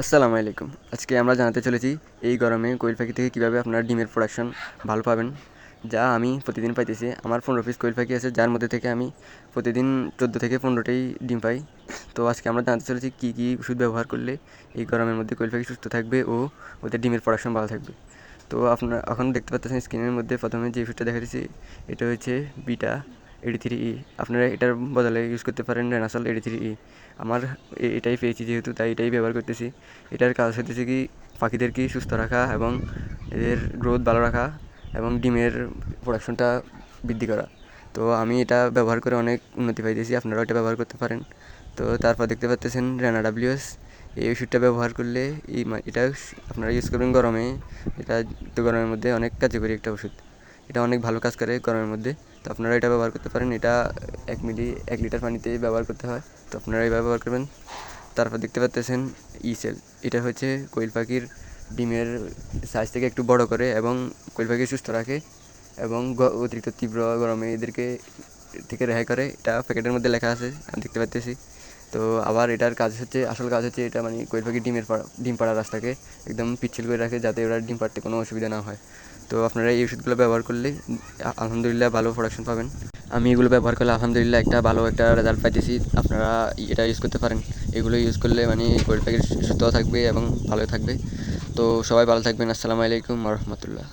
আসসালামু আলাইকুম। আজকে আমরা জানাতে চলেছি এই গরমে কোয়েল পাখি থেকে কীভাবে আপনারা ডিমের প্রোডাকশন ভালো পাবেন। যা আমি প্রতিদিন পাইতেছি। আমার পনেরো পিস কোয়েল পাখি আছে, যার মধ্যে থেকে আমি প্রতিদিন চোদ্দ থেকে পনেরোটাই ডিম পাই। তো আজকে আমরা জানতে চলেছি কী কী ওষুধ ব্যবহার করলে এই গরমের মধ্যে কোয়েল পাখি সুস্থ থাকবে ও ওদের ডিমের প্রোডাকশন ভালো থাকবে। তো আপনারা এখন দেখতে পাচ্ছেন স্ক্রিনের মধ্যে প্রথমে যে ওষুধটা দেখা দিচ্ছি এটা হচ্ছে বিটা। এডি থ্রি ই আপনারা এটার বদলে ইউজ করতে পারেন রেনাসল এডি থ্রি ই আমার এটাই পেয়েছি যেহেতু, তাই এটাই ব্যবহার করতেছি। এটার কাজ হতেছে কি, পাখিদেরকে সুস্থ রাখা এবং এদের গ্রোথ ভালো রাখা এবং ডিমের প্রোডাকশনটা বৃদ্ধি করা। তো আমি এটা ব্যবহার করে অনেক উন্নতি পাইতেছি, আপনারাও এটা ব্যবহার করতে পারেন। তো তারপর দেখতে পাচ্তেছেন রানা ডাব্লিউএস এই ওষুধটা ব্যবহার করলে এটা আপনারা ইউজ করবেন গরমে। এটা তো গরমের মধ্যে অনেক কার্যকরী একটা ওষুধ। এটা অনেক ভালো কাজ করে গরমের মধ্যে। তো আপনারা এটা ব্যবহার করতে পারেন। এটা এক মিলি, এক লিটার পানিতে ব্যবহার করতে হয়। তো আপনারা এই ব্যবহার করবেন। তারপর দেখতে পাচ্তেছেন ইসেল। এটা হচ্ছে কোয়েল পাখির ডিমের সাইজ থেকে একটু বড় করে এবং কোয়েল পাখি সুস্থ রাখে এবং অতিরিক্ত তীব্র গরমে এদেরকে থেকে রেহাই করে। এটা প্যাকেটের মধ্যে লেখা আছে, আমি দেখতে পাচ্তেছি তো আবার এটার কাজ হচ্ছে, আসল কাজ হচ্ছে এটা মানে কোয়েল পাখি ডিমের ডিম পাড়ার রাস্তাকে একদম পিচ্ছিল করে রাখে যাতে ওরা ডিম পাড়তে কোনো অসুবিধা না হয়। তো আপনারা এই ওষুধগুলো ব্যবহার করলে আলহামদুলিল্লাহ ভালো প্রোডাকশন পাবেন। আমি এগুলো ব্যবহার করলে আলহামদুলিল্লাহ একটা ভালো একটা রেজাল্ট পাইতেছি। আপনারা এটা ইউজ করতে পারেন। এগুলো ইউজ করলে মানে কোয়েল প্যাকেট সুস্থ থাকবে এবং ভালো থাকবে। তো সবাই ভালো থাকবেন। আসসালামু আলাইকুম রহমতুল্লাহ।